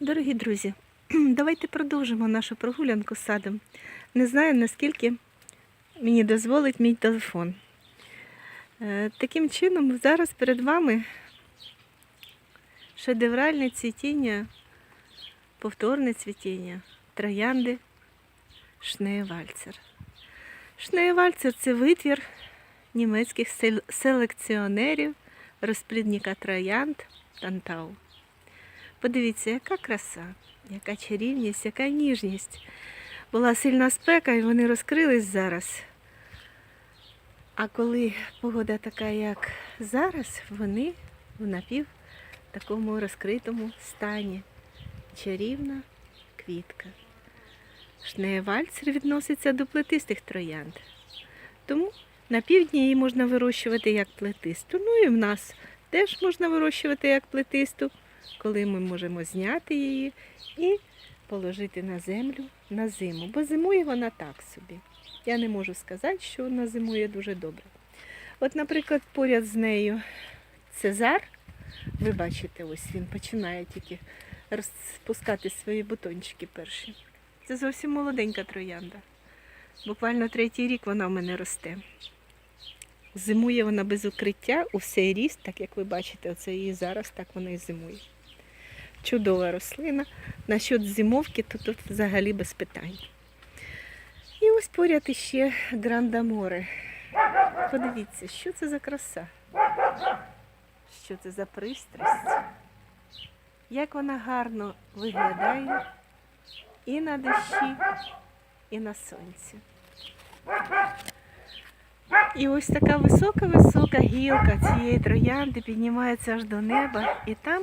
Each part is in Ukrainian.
Дорогі друзі, давайте продовжимо нашу прогулянку з садом. Не знаю, наскільки мені дозволить мій телефон. Е, Таким чином, зараз перед вами шедевральне цвітіння, повторне цвітіння троянди Шнеєвальцер. Шнеєвальцер це витвір німецьких селекціонерів розплідника троянд Тантау. Подивіться, яка краса, яка чарівність, яка ніжність. Була сильна спека і вони розкрились зараз. А коли погода така, як зараз, вони в напів такому розкритому стані. Чарівна квітка. Шнеєвальцер відноситься до плетистих троянд. Тому на півдні її можна вирощувати як плетисту. Ну і в нас теж можна вирощувати як плетисту коли ми можемо зняти її і положити на землю на зиму. Бо зимує вона так собі. Я не можу сказати, що вона зимує дуже добре. От, наприклад, поряд з нею Цезар, ви бачите, ось він починає тільки розпускати свої бутончики перші. Це зовсім молоденька троянда. Буквально третій рік вона в мене росте. Зимує вона без укриття у всей ріст, так як ви бачите, оце її зараз, так вона і зимує. Чудова рослина. Насчет зимовки, то тут взагалі без питань. І ось поряд іще Грандаморе. Подивіться, що це за краса, що це за пристрасть, як вона гарно виглядає і на дощі, і на сонці. І ось така висока-висока гілка цієї троянди піднімається аж до неба. І там,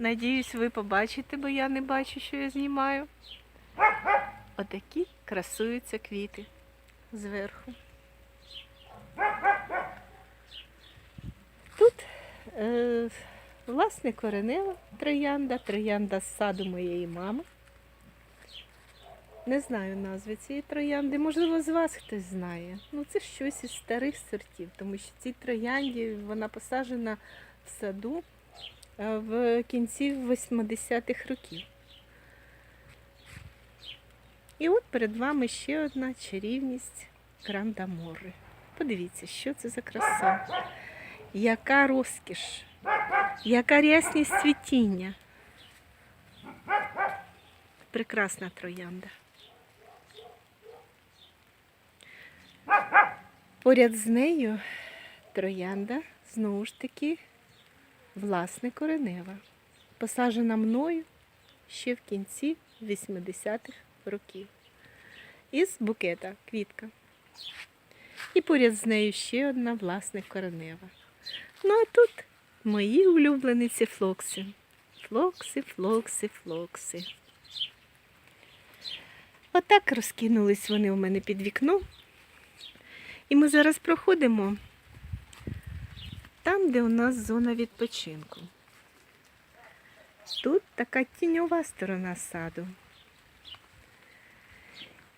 надіюсь, ви побачите, бо я не бачу, що я знімаю. Отакі красуються квіти зверху. Тут е, власне коренева троянда, троянда з саду моєї мами. Не знаю назви цієї троянди. Можливо, з вас хтось знає. Ну, це щось із старих сортів, тому що цій троянді вона посаджена в саду в кінці 80-х років. І от перед вами ще одна чарівність Грандамори. Подивіться, що це за краса. Яка розкіш, яка рясність цвітіння. Прекрасна троянда. Поряд з нею троянда, знову ж таки, власне коренева, посаджена мною ще в кінці 80-х років. Із букета квітка. І поряд з нею ще одна власне коренева. Ну а тут мої улюблениці флокси. Флокси, флокси, флокси. Отак розкинулись вони у мене під вікном. І ми зараз проходимо там, де у нас зона відпочинку. Тут така тіньова сторона саду.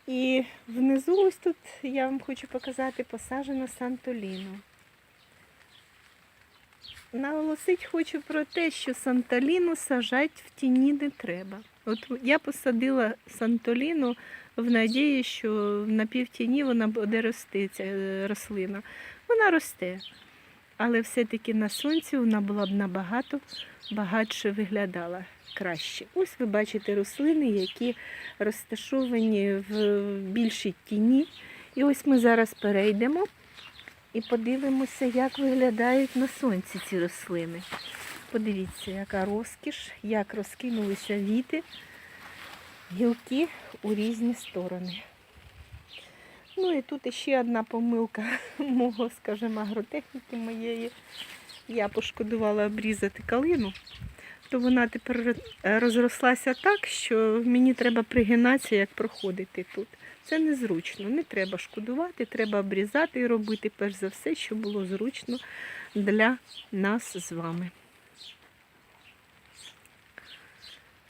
І внизу ось тут я вам хочу показати посаджено Сантоліну. Наголосить хочу про те, що Сантоліну сажати в тіні не треба. От я посадила Сантоліну в надії, що на півтіні вона буде рости, ця е, рослина. Вона росте. Але все-таки на сонці вона була б набагато багатше виглядала краще. Ось ви бачите рослини, які розташовані в більшій тіні. І ось ми зараз перейдемо і подивимося, як виглядають на сонці ці рослини. Подивіться, яка розкіш, як розкинулися віти, гілки у різні сторони. Ну і тут ще одна помилка мого, скажімо, агротехніки моєї. Я пошкодувала обрізати калину, то вона тепер розрослася так, що мені треба пригинатися, як проходити тут. Це незручно, не треба шкодувати, треба обрізати і робити перш за все, щоб було зручно для нас з вами.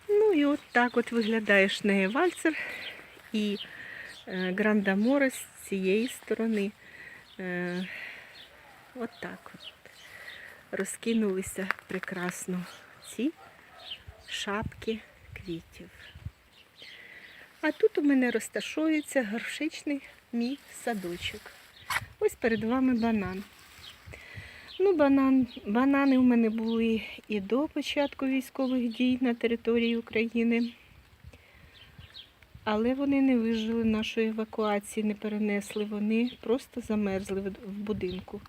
Ну і от так от виглядає шнеєвальцер і е, Грандаморе з цієї сторони. Е, от так от розкинулися прекрасно ці шапки квітів. А тут у мене розташується горшечний мій садочок. Ось перед вами банан. Ну, банан, банани у мене були і до початку військових дій на території України. Але вони не вижили нашої евакуації, не перенесли. Вони просто замерзли в будинку.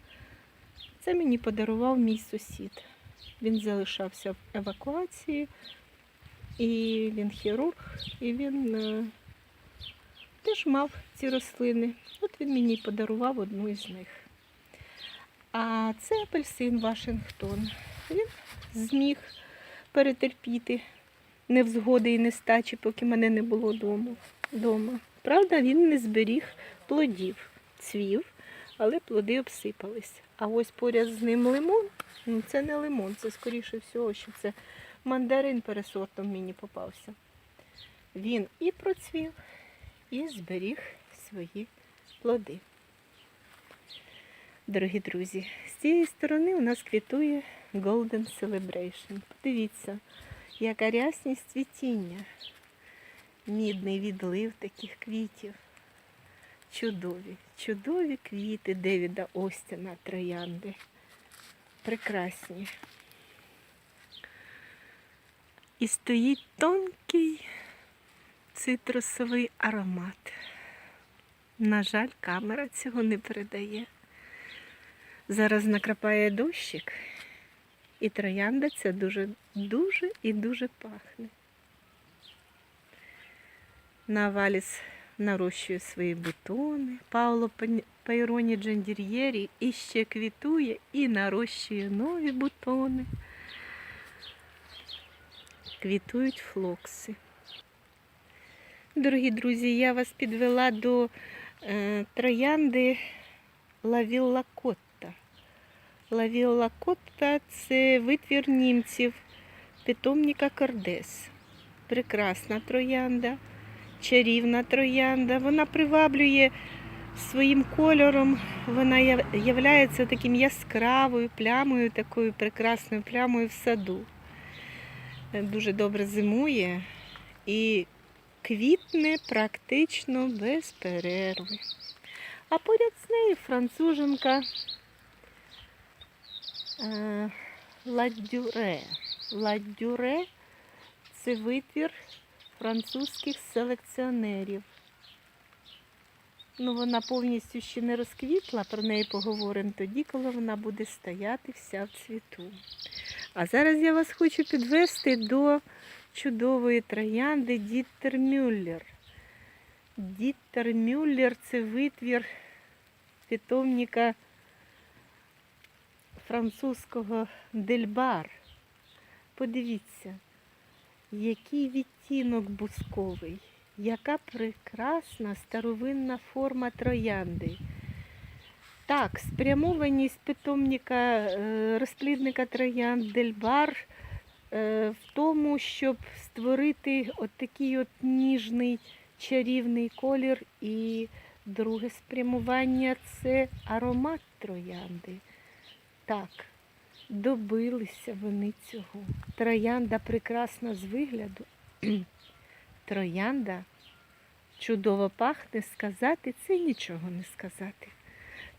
Це мені подарував мій сусід. Він залишався в евакуації, і він хірург, і він е, теж мав ці рослини. От він мені подарував одну із них. А це апельсин Вашингтон. Він зміг перетерпіти невзгоди і нестачі, поки мене не було дома. Правда, він не зберіг плодів, цвів, але плоди обсипались. А ось поряд з ним лимон. Ну, це не лимон, це скоріше всього, що це мандарин пересортом мені попався. Він і процвів, і зберіг свої плоди. Дорогі друзі, з цієї сторони у нас квітує Golden Celebration. Подивіться, яка рясність цвітіння. Мідний відлив таких квітів. Чудові, чудові квіти Девіда Остіна троянди. Прекрасні. І стоїть тонкий цитрусовий аромат. На жаль, камера цього не передає. Зараз накрапає дощик, і троянда ця дуже, дуже і дуже пахне. Наваліс нарощує свої бутони. Пауло Пайроні Джандір'єрі іще квітує і нарощує нові бутони. Квітують флокси. Дорогі друзі, я вас підвела до е, троянди Лавілла Котта. Лавілла Котта це витвір німців питомника Кордес. Прекрасна троянда, чарівна троянда. Вона приваблює своїм кольором, вона являється таким яскравою плямою, такою прекрасною плямою в саду. Дуже добре зимує і квітне практично без перерви. А поряд з нею француженка е, Ладдюре це витвір французьких селекціонерів. Ну, вона повністю ще не розквітла, про неї поговоримо тоді, коли вона буде стояти вся в цвіту. А зараз я вас хочу підвести до чудової троянди Діттер Мюллер. Діттер Мюллер це витвір питомника французького Дельбар. Подивіться, який відтінок бусковий, яка прекрасна старовинна форма троянди. Так, спрямованість питомника е, розплідника троянд Дельбар е, в тому, щоб створити от такий от ніжний чарівний колір. І друге спрямування це аромат троянди. Так, добилися вони цього. Троянда прекрасна з вигляду. Троянда чудово пахне, сказати це нічого не сказати.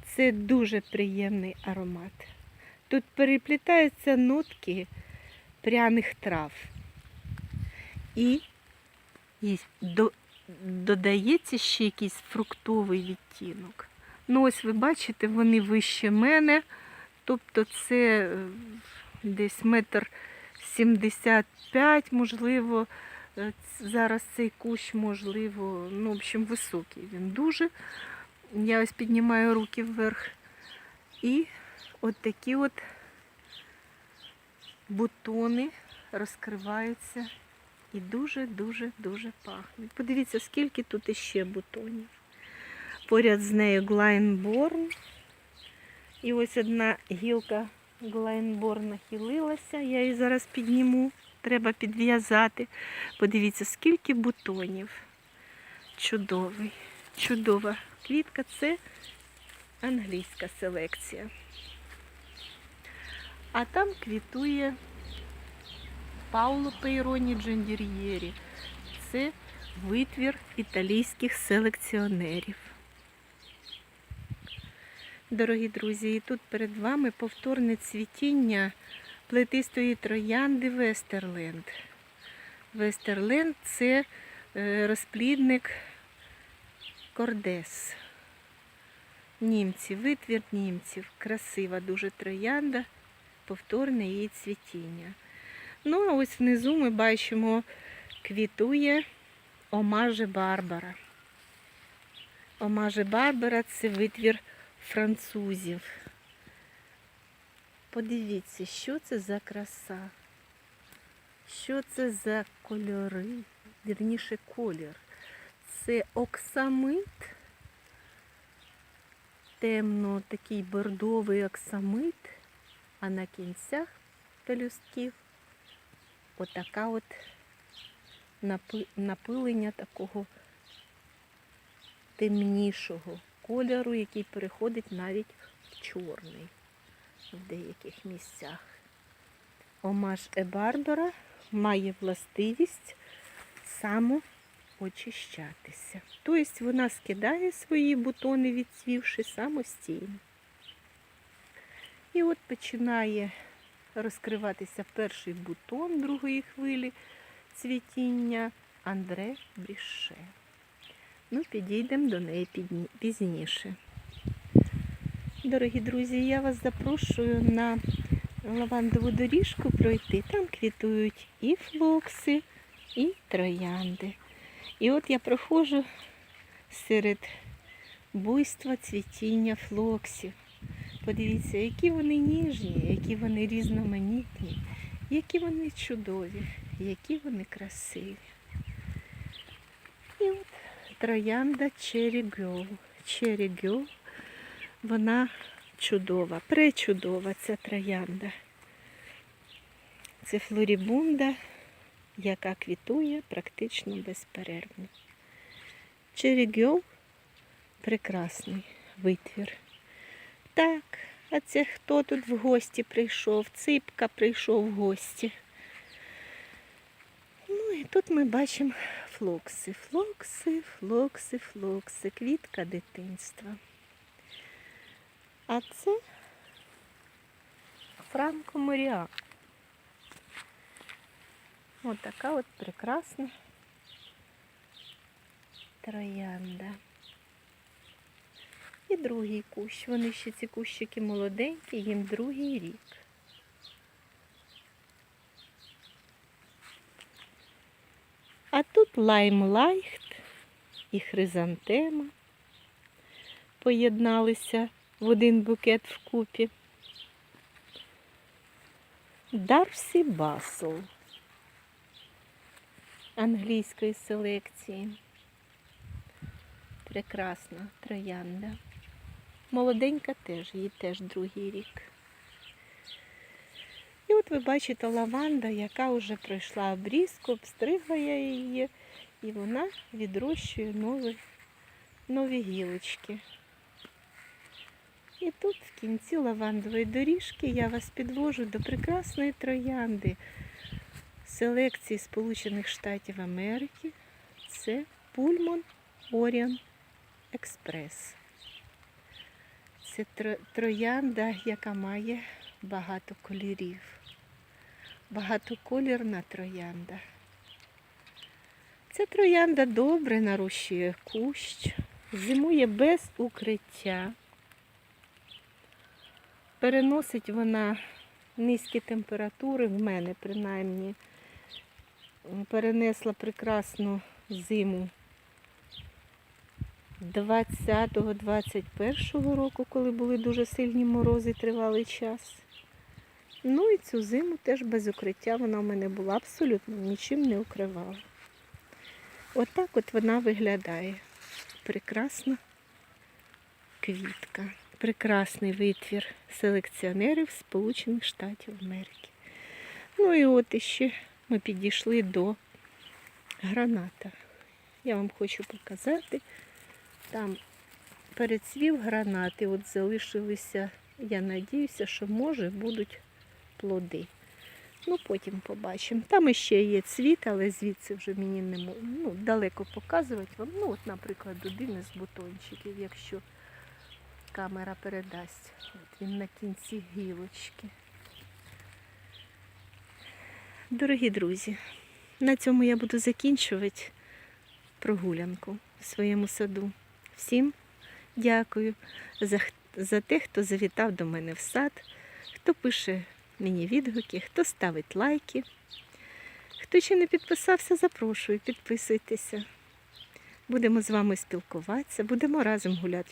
Це дуже приємний аромат. Тут переплітаються нотки пряних трав. І, і до, додається ще якийсь фруктовий відтінок. Ну, ось ви бачите, вони вище мене. Тобто це е, десь метр сімдесят п'ять, можливо. Е, Зараз цей кущ, можливо, ну, в общем, високий. Він дуже. Я ось піднімаю руки вверх. І от такі от бутони розкриваються і дуже-дуже-дуже пахнуть. Подивіться, скільки тут іще бутонів. Поряд з нею Глайнборн. І ось одна гілка Глайнборн нахилилася. Я її зараз підніму. Треба підв'язати. Подивіться, скільки бутонів. Чудовий, чудова квітка. Це англійська селекція. А там квітує Пауло Пейроні Джендір'єрі. Це витвір італійських селекціонерів. Дорогі друзі, і тут перед вами повторне цвітіння плетистої троянди Вестерленд. Вестерленд це е, розплідник Кордес. Німці, витвір німців. Красива дуже троянда, повторне її цвітіння. Ну, а ось внизу ми бачимо, квітує Омаже Барбара. Омаже Барбара це витвір французів. Подивіться, що це за краса, що це за кольори, вірніше колір. Це оксамит, темно такий бордовий оксамит, а на кінцях пелюстків отака от напилення такого темнішого кольору, який переходить навіть в чорний в деяких місцях. Омаж Ебарбара має властивість самоочищатися. Тобто вона скидає свої бутони, відцвівши самостійно. І от починає розкриватися перший бутон другої хвилі цвітіння Андре Бріше. Ну, підійдемо до неї пізніше. Дорогі друзі, я вас запрошую на лавандову доріжку пройти. Там квітують і флокси, і троянди. І от я проходжу серед буйства цвітіння флоксів. Подивіться, які вони ніжні, які вони різноманітні, які вони чудові, які вони красиві. І от троянда Cherry Girl. Cherry Girl, вона чудова, пречудова ця троянда. Це флорібунда, яка квітує практично безперервно. Cherry Girl – прекрасний витвір. Так, а це хто тут в гості прийшов? Ципка прийшов в гості. Ну і тут ми бачимо флокси. Флокси, флокси, флокси, квітка дитинства. А це Франко Моріа. Ось така от прекрасна троянда. І другий кущ. Вони ще ці кущики молоденькі, їм другий рік. А тут лаймлайхт і хризантема поєдналися в один букет вкупі. Дарсі Басл англійської селекції. Прекрасна троянда. Молоденька теж, їй теж другий рік. От ви бачите лаванда, яка вже пройшла обрізку, обстригла її, і вона відрощує нові, нові гілочки. І тут в кінці лавандової доріжки я вас підвожу до прекрасної троянди селекції Сполучених Штатів Америки. Це Пульмон Оріон Експрес. Це троянда, яка має багато кольорів. Багатоколірна троянда. Ця троянда добре нарощує кущ, зимує без укриття. Переносить вона низькі температури, в мене принаймні перенесла прекрасну зиму 20-21 року, коли були дуже сильні морози тривалий час. Ну і цю зиму теж без укриття вона в мене була абсолютно нічим не укривала. Отак от вона виглядає. Прекрасна квітка. Прекрасний витвір селекціонерів Сполучених Штатів Америки. Ну і от іще ми підійшли до граната. Я вам хочу показати. Там перецвів гранат, і от залишилися, я надіюся, що може будуть плоди. Ну, потім побачимо. Там іще є цвіт, але звідси вже мені не мо- ну, далеко показувати вам. Ну, от, наприклад, один із бутончиків, якщо камера передасть. От він на кінці гілочки. Дорогі друзі, на цьому я буду закінчувати прогулянку в своєму саду. Всім дякую за, за те, хто завітав до мене в сад, хто пише мені відгуки, хто ставить лайки. Хто ще не підписався, запрошую, підписуйтеся. Будемо з вами спілкуватися, будемо разом гуляти